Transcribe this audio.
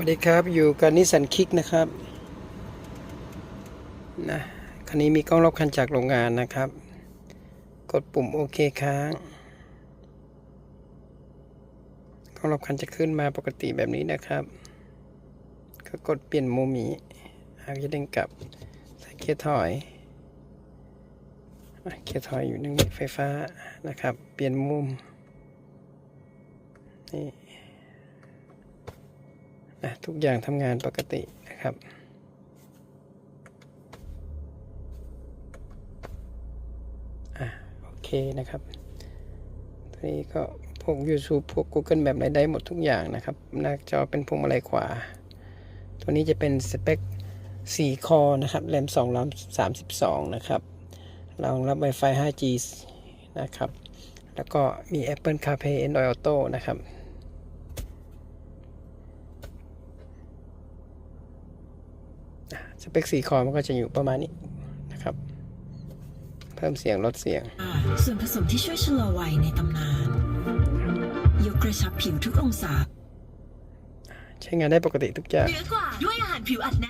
วัสดีครับอยู่กับนิสสันคิกนะครับนะคันนี้มีกล้องรอบคันจากโรงงานนะครับ กดปุ่มโอเคค้างกล้องรอบคันจะขึ้นมาปกติแบบนี้นะครับ ก็กดเปลี่ยนมุมนี้หากจะเด้งกลับใส่เกียร์ถอยเกียร์ถอยอยู่นึงไฟฟ้านะครับ เปลี่ยนมุมนี่ นะทุกอย่างทำงานปกตินะครับ อะโอเคนะครับตัวนี้ก็พวก YouTube พวก Google แบบไหนได้หมดทุกอย่างนะครับ หน้าจอเป็นพวงมาลัยขวา ตัวนี้จะเป็นสเปค 4 คอนะครับแรม2ราม32 นะครับรองรับ Wi-Fi 5G นะครับ แล้วก็มี Apple CarPlay Android Auto นะครับ สเปคสีคอมันก็จะอยู่ประมาณนี้นะครับ เพิ่มเสียงลดเสียงอ่าส่วนผสมที่ช่วยชะลอวัยในตำนาน ยกกระชับผิวทุกองศา ใช้งานได้ปกติทุกอย่างเหนือกว่าด้วยอาหารผิวอัดแน่น